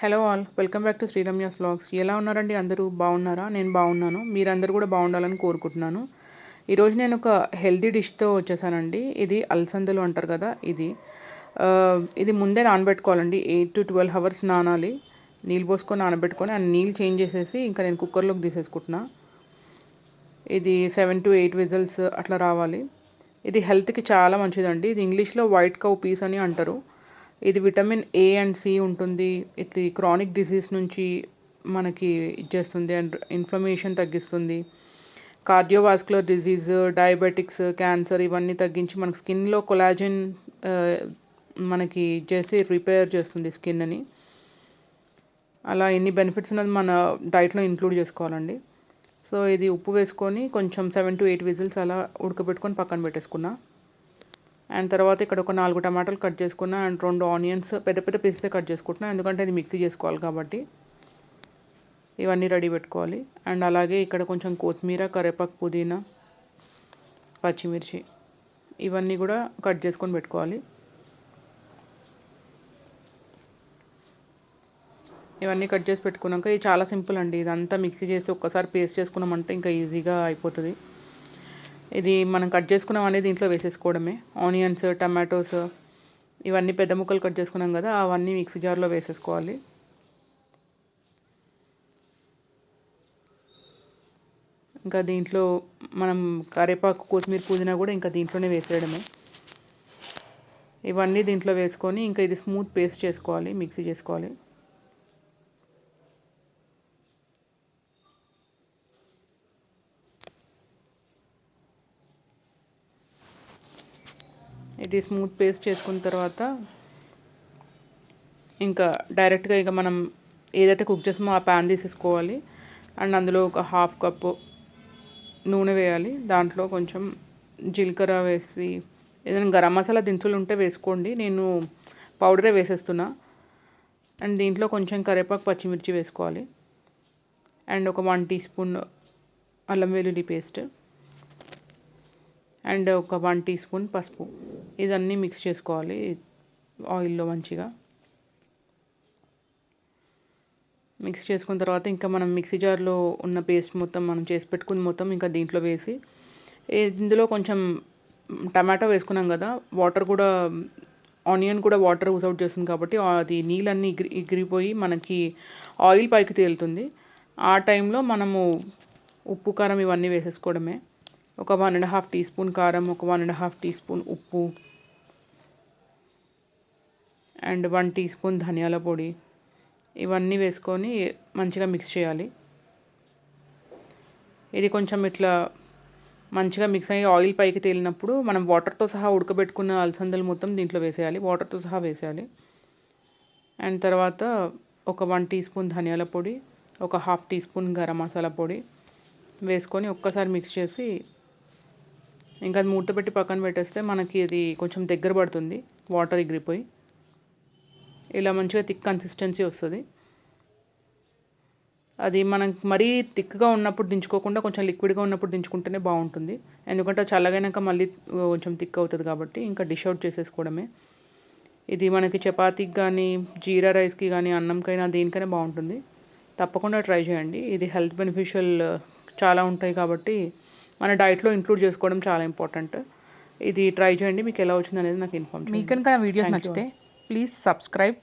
Hello all welcome back to Sriramya's vlogs. ఎలా ఉన్నారండి అందరూ? బాగున్నారా? నేను బాగున్నాను. మీరందరూ కూడా బాగుండాలని కోరుకుంటున్నాను. ఈరోజు నేను ఒక హెల్దీ డిష్తో వచ్చేసానండి. ఇది అలసందలు అంటారు కదా ఇది. ఇది ముందే నానబెట్టుకోవాలండి. ఎయిట్ టు ట్వెల్వ్ అవర్స్ నానాలి. నీళ్ళు పోసుకొని నానబెట్టుకొని ఆ నీళ్ళు చేంజ్ చేసేసి ఇంకా నేను కుక్కర్లోకి తీసేసుకుంటున్నా. ఇది సెవెన్ టు ఎయిట్ విజల్స్ అట్లా రావాలి. ఇది హెల్త్కి చాలా మంచిదండి. ఇది ఇంగ్లీష్లో వైట్ కౌ పీస్ అని అంటారు. ఇది విటమిన్ ఏ అండ్ సి ఉంటుంది. ఇది క్రానిక్ డిసీజ్ నుంచి మనకి ఇచ్చేస్తుంది అండ్ ఇన్ఫ్లమేషన్ తగ్గిస్తుంది. కార్డియోవాస్కులర్ డిసీజ్ డయాబెటిక్స్ క్యాన్సర్ ఇవన్నీ తగ్గించి మనకి స్కిన్లో కొలాజిన్ మనకి చేసి రిపేర్ చేస్తుంది స్కిన్ని అలా ఎన్ని బెనిఫిట్స్ ఉన్నది మన డైట్లో ఇంక్లూడ్ చేసుకోవాలండి. సో ఇది ఉప్పు వేసుకొని కొంచెం సెవెన్ టు ఎయిట్ విజిల్స్ అలా ఉడకబెట్టుకొని పక్కన పెట్టేసుకున్నా. అండ్ తర్వాత ఇక్కడ ఒక నాలుగు టమాటాలు కట్ చేసుకున్నా అండ్ రెండు ఆనియన్స్ పెద్ద పెద్ద పీసెస్ కట్ చేసుకుంటున్నా. ఎందుకంటే ఇది మిక్సీ చేసుకోవాలి కాబట్టి ఇవన్నీ రెడీ పెట్టుకోవాలి. అండ్ అలాగే ఇక్కడ కొంచెం కొత్తిమీర కరివేపాకు పుదీనా పచ్చిమిర్చి ఇవన్నీ కూడా కట్ చేసుకొని పెట్టుకోవాలి. ఇవన్నీ కట్ చేసి పెట్టుకున్నాక ఇది చాలా సింపుల్ అండి. ఇదంతా మిక్సీ చేసి ఒక్కసారి పేస్ట్ చేసుకున్నామంటే ఇంకా ఈజీగా అయిపోతుంది. ఇది మనం కట్ చేసుకున్నాం అనేది దీంట్లో వేసేసుకోవడమే. ఆనియన్స్ టమాటోస్ ఇవన్నీ పెద్ద ముక్కలు కట్ చేసుకున్నాం కదా అవన్నీ మిక్సీ జార్లో వేసేసుకోవాలి. ఇంకా దీంట్లో మనం కరివేపాకు కొత్తిమీర పుదీనా కూడా ఇంకా దీంట్లోనే వేసేయడమే. ఇవన్నీ దీంట్లో వేసుకొని ఇంకా ఇది స్మూత్ పేస్ట్ చేసుకోవాలి మిక్సీ చేసుకోవాలి. ఇది స్మూత్ పేస్ట్ చేసుకున్న తర్వాత ఇంకా డైరెక్ట్గా ఇక మనం ఏదైతే కుక్ చేసామో ఆ ప్యాన్ తీసేసుకోవాలి. అండ్ అందులో ఒక హాఫ్ కప్పు నూనె వేయాలి. దాంట్లో కొంచెం జీలకర్ర వేసి ఏదైనా గరం మసాలా దినుసులు ఉంటే వేసుకోండి. నేను పౌడరే వేసేస్తున్నా. అండ్ దీంట్లో కొంచెం కరివేపాకు పచ్చిమిర్చి వేసుకోవాలి. అండ్ ఒక వన్ టీ స్పూన్ అల్లం వెల్లుల్లి పేస్ట్. అండ్ ఒక వన్ టీ స్పూన్ పసుపు. ఇదన్నీ మిక్స్ చేసుకోవాలి ఆయిల్లో మంచిగా. మిక్స్ చేసుకున్న తర్వాత ఇంకా మనం మిక్సీ జార్లో ఉన్న పేస్ట్ మొత్తం మనం చేసి పెట్టుకుని మొత్తం ఇంకా దీంట్లో వేసి ఇందులో కొంచెం టమాటా వేసుకున్నాం కదా వాటర్ కూడా ఆనియన్ కూడా వాటర్ అవుట్ చేస్తుంది కాబట్టి అది నీళ్ళన్నీ ఎగిరి ఎగిరిపోయి మనకి ఆయిల్ పైకి తేలుతుంది. ఆ టైంలో మనము ఉప్పు కారం ఇవన్నీ వేసేసుకోవడమే. ఒక one and half teaspoon కారం ఒక one and half teaspoon ఉప్పు అండ్ వన్ టీ స్పూన్ ధనియాల పొడి. ఇవన్నీ వేసుకొని మంచిగా మిక్స్ చేయాలి. ఇది కొంచెం ఇట్లా మంచిగా మిక్స్ అయ్యి ఆయిల్ పైకి తేలినప్పుడు మనం వాటర్తో సహా ఉడకబెట్టుకున్న అలసందలు మొత్తం దీంట్లో వేసేయాలి. వాటర్తో సహా వేసేయాలి. అండ్ తర్వాత ఒక వన్ టీ స్పూన్ ధనియాల పొడి ఒక half teaspoon garam masala పొడి వేసుకొని ఒక్కసారి మిక్స్ చేసి ఇంకా అది మూత పెట్టి పక్కన పెట్టేస్తే మనకి ఇది కొంచెం దగ్గర పడుతుంది. వాటర్ ఎగిరిపోయి. ఇలా మంచిగా థిక్ కన్సిస్టెన్సీ వస్తుంది. అది మనం మరీ థిక్గా ఉన్నప్పుడు దించుకోకుండా కొంచెం లిక్విడ్గా ఉన్నప్పుడు దించుకుంటేనే బాగుంటుంది. ఎందుకంటే చల్లగైనాక మళ్ళీ కొంచెం థిక్ అవుతుంది కాబట్టి ఇంకా డిష్ అవుట్ చేసేసుకోవడమే. ఇది మనకి చపాతీకి కానీ జీరా రైస్కి కానీ అన్నంకైనా దేనికైనా బాగుంటుంది. తప్పకుండా ట్రై చేయండి. ఇది హెల్త్ బెనిఫిషియల్ చాలా ఉంటాయి కాబట్టి మన డైట్లో ఇంక్లూడ్ చేసుకోవడం చాలా ఇంపార్టెంట్ ఇది ట్రై చేయండి మీకు ఎలా వచ్చింది అనేది నాకు ఇన్ఫామ్ మీకు కనుక నా వీడియోస్ నచ్చితే ప్లీజ్ సబ్స్క్రైబ్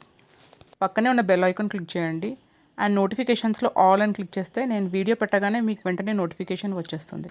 పక్కనే ఉన్న బెల్ ఐకాన్ క్లిక్ చేయండి. అండ్ నోటిఫికేషన్స్లో ఆల్ అని క్లిక్ చేస్తే నేను వీడియో పెట్టగానే మీకు వెంటనే నోటిఫికేషన్ వచ్చేస్తుంది.